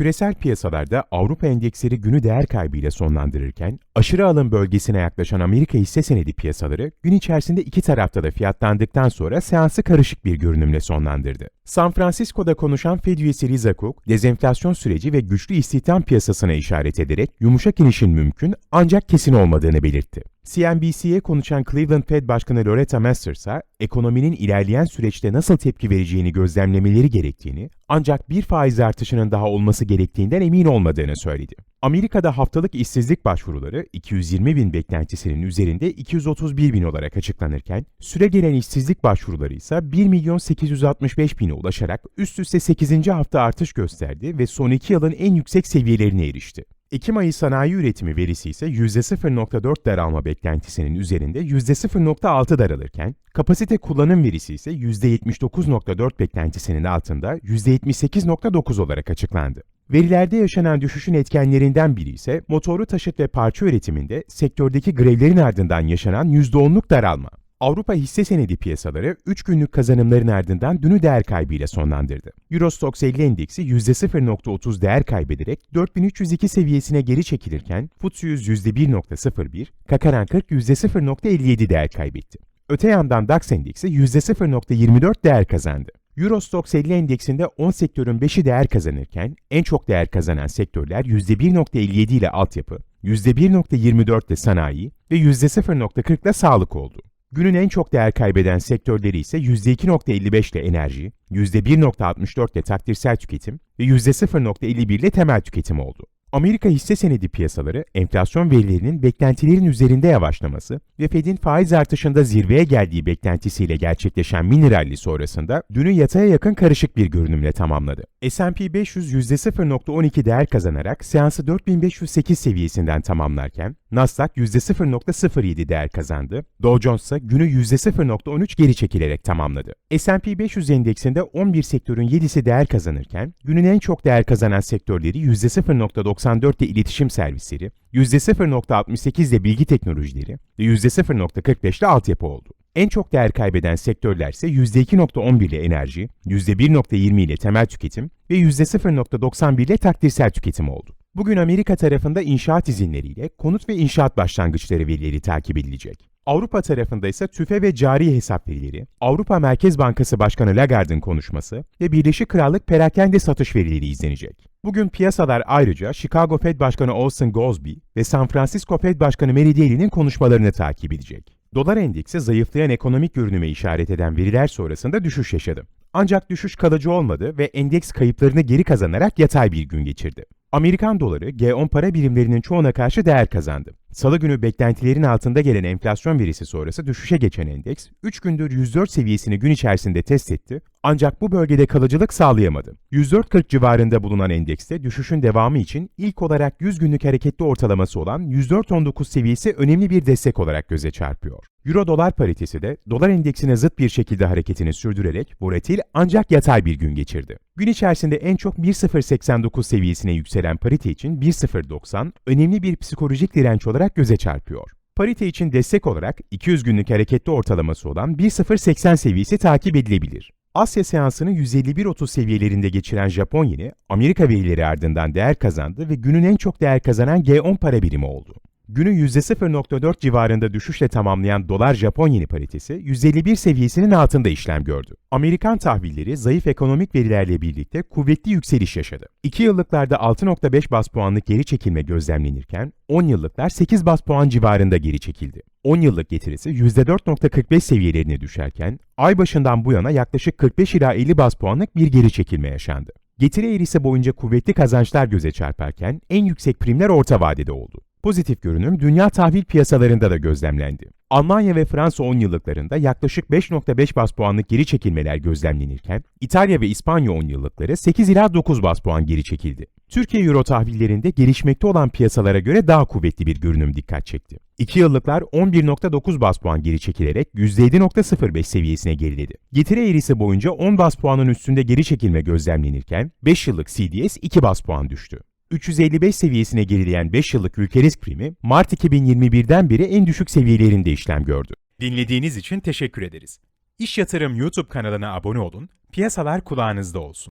Küresel piyasalarda Avrupa endeksleri günü değer kaybıyla sonlandırırken, aşırı alım bölgesine yaklaşan Amerika hisse senedi piyasaları gün içerisinde iki tarafta da fiyatlandıktan sonra seansı karışık bir görünümle sonlandırdı. San Francisco'da konuşan Fed üyesi Liza Cook, dezenflasyon süreci ve güçlü istihdam piyasasına işaret ederek yumuşak inişin mümkün ancak kesin olmadığını belirtti. CNBC'ye konuşan Cleveland Fed Başkanı Loretta Masters ekonominin ilerleyen süreçte nasıl tepki vereceğini gözlemlemeleri gerektiğini, ancak bir faiz artışının daha olması gerektiğinden emin olmadığını söyledi. Amerika'da haftalık işsizlik başvuruları 220 bin beklentisinin üzerinde 231 bin olarak açıklanırken, süre gelen işsizlik başvuruları ise 1 milyon 865 bine ulaşarak üst üste 8. hafta artış gösterdi ve son 2 yılın en yüksek seviyelerine erişti. Ekim ayı sanayi üretimi verisi ise %0.4 daralma beklentisinin üzerinde %0.6 daralırken, kapasite kullanım verisi ise %79.4 beklentisinin altında %78.9 olarak açıklandı. Verilerde yaşanan düşüşün etkenlerinden biri ise motorlu taşıt ve parça üretiminde sektördeki grevlerin ardından yaşanan %10'luk daralma. Avrupa hisse senedi piyasaları 3 günlük kazanımların ardından dünü değer kaybıyla sonlandırdı. Eurostoxx 50 endeksi %0.30 değer kaybederek 4302 seviyesine geri çekilirken FTSE 100 %1.01, Kakaran 40 %0.57 değer kaybetti. Öte yandan DAX endeksi %0.24 değer kazandı. Eurostoxx 50 endeksinde 10 sektörün 5'i değer kazanırken en çok değer kazanan sektörler %1.57 ile altyapı, %1.24 ile sanayi ve %0.40 ile sağlık oldu. Günün en çok değer kaybeden sektörleri ise %2.55 ile enerji, %1.64 ile takdirsel tüketim ve %0.51 ile temel tüketim oldu. Amerika hisse senedi piyasaları, enflasyon verilerinin beklentilerin üzerinde yavaşlaması ve Fed'in faiz artışında zirveye geldiği beklentisiyle gerçekleşen mini rally sonrasında dünü yataya yakın karışık bir görünümle tamamladı. S&P 500 %0.12 değer kazanarak seansı 4508 seviyesinden tamamlarken, Nasdaq %0.07 değer kazandı, Dow Jones ise günü %0.13 geri çekilerek tamamladı. S&P 500 endeksinde 11 sektörün 7'si değer kazanırken, günün en çok değer kazanan sektörleri %0.94 ile iletişim servisleri, %0.68 ile bilgi teknolojileri ve %0.45 ile altyapı oldu. En çok değer kaybeden sektörler ise %2.11 ile enerji, %1.20 ile temel tüketim ve %0.91 ile takdirsel tüketim oldu. Bugün Amerika tarafında inşaat izinleriyle konut ve inşaat başlangıçları verileri takip edilecek. Avrupa tarafında ise tüfe ve cari hesap verileri, Avrupa Merkez Bankası Başkanı Lagarde'ın konuşması ve Birleşik Krallık perakende satış verileri izlenecek. Bugün piyasalar ayrıca Chicago Fed Başkanı Austin Goolsbee ve San Francisco Fed Başkanı Mary Daly'nin konuşmalarını takip edecek. Dolar endeksi zayıflayan ekonomik görünüme işaret eden veriler sonrasında düşüş yaşadı. Ancak düşüş kalıcı olmadı ve endeks kayıplarını geri kazanarak yatay bir gün geçirdi. Amerikan doları G10 para birimlerinin çoğuna karşı değer kazandı. Salı günü beklentilerin altında gelen enflasyon verisi sonrası düşüşe geçen endeks, 3 gündür 104 seviyesini gün içerisinde test etti ancak bu bölgede kalıcılık sağlayamadı. 104.40 civarında bulunan endekste düşüşün devamı için ilk olarak 100 günlük hareketli ortalaması olan 104.19 seviyesi önemli bir destek olarak göze çarpıyor. Euro dolar paritesi de dolar endeksine zıt bir şekilde hareketini sürdürerek volatil ancak yatay bir gün geçirdi. Gün içerisinde en çok 1.089 seviyesine yükselen parite için 1.090 önemli bir psikolojik direnç olarak göze çarpıyor. Parite için destek olarak 200 günlük hareketli ortalaması olan 1.080 seviyesi takip edilebilir. Asya seansını 151.30 seviyelerinde geçiren Japon yeni, Amerika verileri ardından değer kazandı ve günün en çok değer kazanan G10 para birimi oldu. Günü %0.4 civarında düşüşle tamamlayan dolar Japon yeni paritesi 151 seviyesinin altında işlem gördü. Amerikan tahvilleri zayıf ekonomik verilerle birlikte kuvvetli yükseliş yaşadı. 2 yıllıklarda 6.5 bas puanlık geri çekilme gözlemlenirken 10 yıllıklar 8 bas puan civarında geri çekildi. 10 yıllık getirisi %4.45 seviyelerine düşerken ay başından bu yana yaklaşık 45 ila 50 bas puanlık bir geri çekilme yaşandı. Getiri eğrisi boyunca kuvvetli kazançlar göze çarparken en yüksek primler orta vadede oldu. Pozitif görünüm dünya tahvil piyasalarında da gözlemlendi. Almanya ve Fransa 10 yıllıklarında yaklaşık 5.5 bas puanlık geri çekilmeler gözlemlenirken, İtalya ve İspanya 10 yıllıkları 8 ila 9 bas puan geri çekildi. Türkiye Euro tahvillerinde gelişmekte olan piyasalara göre daha kuvvetli bir görünüm dikkat çekti. 2 yıllıklar 11.9 bas puan geri çekilerek %7.05 seviyesine geriledi. Getiri eğrisi boyunca 10 bas puanın üstünde geri çekilme gözlemlenirken 5 yıllık CDS 2 bas puan düştü. 355 seviyesine gerileyen 5 yıllık ülke risk primi Mart 2021'den beri en düşük seviyelerinde işlem gördü. Dinlediğiniz için teşekkür ederiz. İş Yatırım YouTube kanalına abone olun, piyasalar kulağınızda olsun.